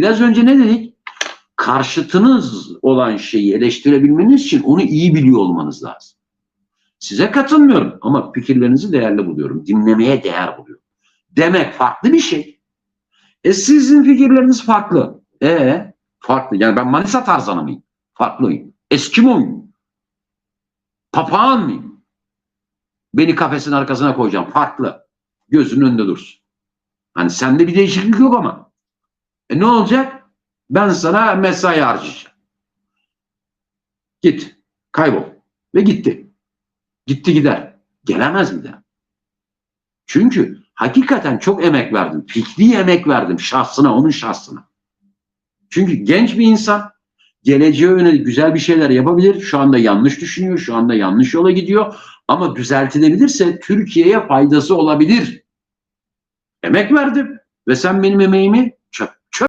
Biraz önce ne dedik? Karşıtınız olan şeyi eleştirebilmeniz için onu iyi biliyor olmanız lazım. Size katılmıyorum ama fikirlerinizi değerli buluyorum. Dinlemeye değer buluyorum. Demek farklı bir şey. E sizin fikirleriniz farklı. E farklı. Yani ben Manisa tarzanı mıyım? Farklıyım. Eskimo muyum? Papağan mıyım? Beni kafesin arkasına koyacağım. Farklı. Gözünün önünde dursun. Hani sende bir değişiklik yok ama. E ne olacak? Ben sana mesai harcayacağım. Git. Kaybol. Ve gitti. Gitti gider. Gelemez mi de? Çünkü hakikaten çok emek verdim. Fikri emek verdim şahsına, onun şahsına. Çünkü genç bir insan geleceğe yönelik güzel bir şeyler yapabilir. Şu anda yanlış düşünüyor, şu anda yanlış yola gidiyor. Ama düzeltilebilirse Türkiye'ye faydası olabilir. Emek verdim ve sen benim emeğimi